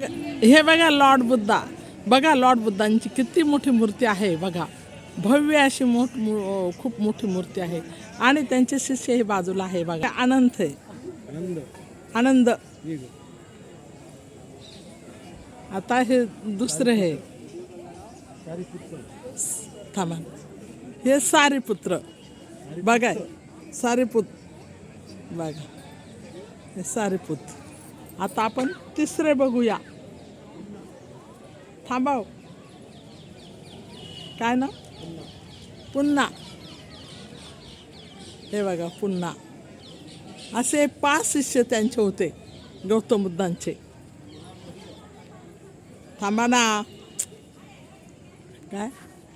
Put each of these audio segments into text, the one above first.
हे बघा लॉर्ड बुद्धा. बघा लॉर्ड बुद्धांची किती मोठी मूर्ती आहे बघा. भव्य अशी मोठ खूप मोठी मूर्ती आहे. आणि त्यांचे शिष्य हे बाजूला आहे बघा. अनंत आहे. आनंद. आनंद. आता हे दुसरे हे. थांबा. हे सारीपुत्र बघा. सारीपुत बघा. हे सारीपुत आता आपण तिसरे बघूया. थांबाव. काय ना? पुन्हा. हे बघा पुन्हा. असे पाच शिष्य त्यांचे होते गौतम बुद्धांचे. थांबा ना. काय?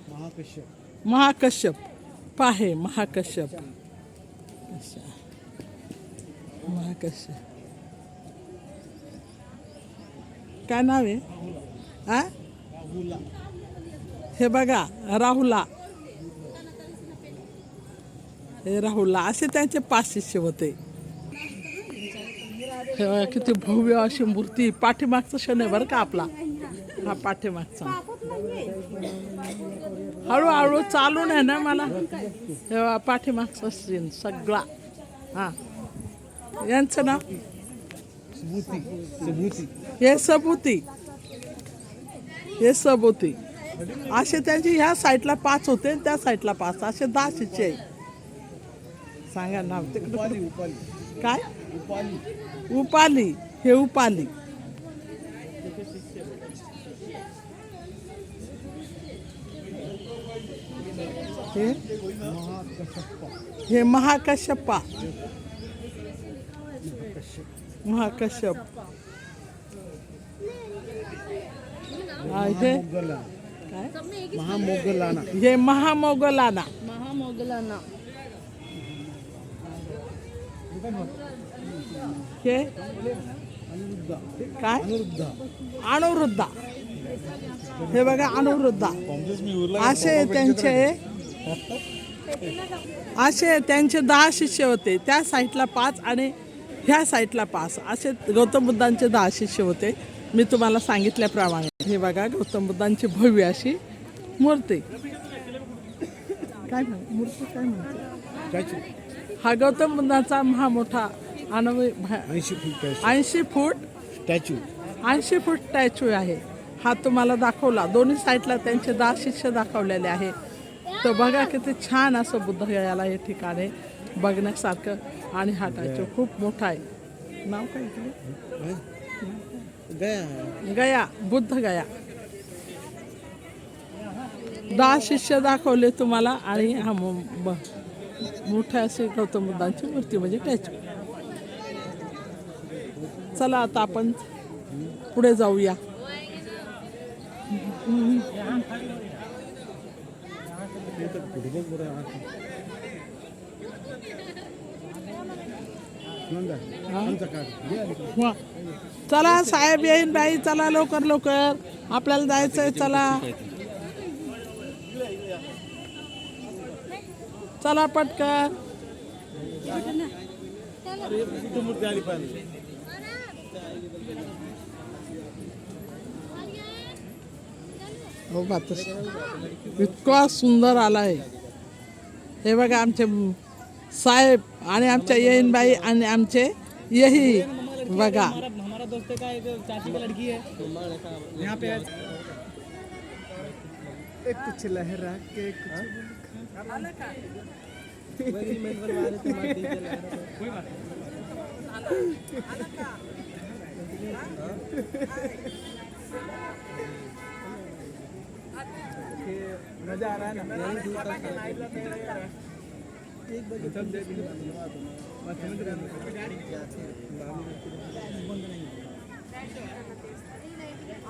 महाकश्यप. महाकश्यप. पाहे महाकश्यप. महाकश्यप. काय नाव आहे? आ? हे बघा राहुला. हे राहुला असे त्यांचे पाचशे होते. हे किती भव्य अशी मूर्ती पाठीमागचा क्षण आहे बरं का आपला. हा पाठीमागचा. हळूहळू चालून आहे ना मला. हे पाठीमागचा सीन सगळा. हां. यांचं नाव? सबूती सबूती हे सबुती हे सबुती असे त्यांचे ह्या साईडला पाच होते त्या साईडला पाच. असे दहा शिष्य सांगा तिकडे उपाली काय? उपाली. उपाली. हे उपाली. हे? हे महाकश्यप्पा महाकश्यप. हा, महामोगलाना. हे महामोगलाना. महामोगलांना. हे? अनिरुद्ध. काय? अनिरुद्ध. अणुवृद्धा हे बघा अणुवृद्धा असे त्यांचे असे त्यांचे दहा शिष्य होते. त्या साईडला पाच आणि ह्या साईडला पाच असे गौतम बुद्धांचे दहा शिष्य होते. मी तुम्हाला सांगितल्याप्रमाणे. हे बघा गौतम बुद्धांची भव्य अशी मूर्ती. काय मूर्ती काय म्हणते? हा गौतम बुद्धाचा महा मोठा अनवय ऐंशी फूट ऐंशी फूट? स्टॅच्यू ऐंशी फूट स्टॅच्यू आहे. हा तुम्हाला दाखवला. दोन्ही साईडला त्यांचे दहा शिष्य दाखवलेले आहे. तर बघा किती छान असं बुद्धगयाला हे ठिकाण आहे. बघण्यासारखं आणि हा स्टॅच्यू खूप मोठा आहे. नाव काय इकडे? गया. गया बुद्ध गया. दहा शिष्य दाखवले तुम्हाला आणि हा मोठ्या असे गौतम बुद्धांची मूर्ती म्हणजे स्टॅच्यू चला आता आपण पुढे जाऊया ते तर पुढे बघ बरं हा. नंदा, आमचा काढ. ये आमचा. वा. चला साहेब येईन बाई चला लवकर लवकर. आपल्याला जायचंय चला. चला पटकन. मूर्ती आली पाहिजे. हो बातच इतका सुंदर आलाय. हे बघा आमचे साहेब आणि आमच्या येईनबाई आणि आमचे यही. बघा. हमारा दोस्त का एक है यहाँ मजा आ रहा है ना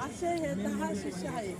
असे हे दहा शिष्य आहे.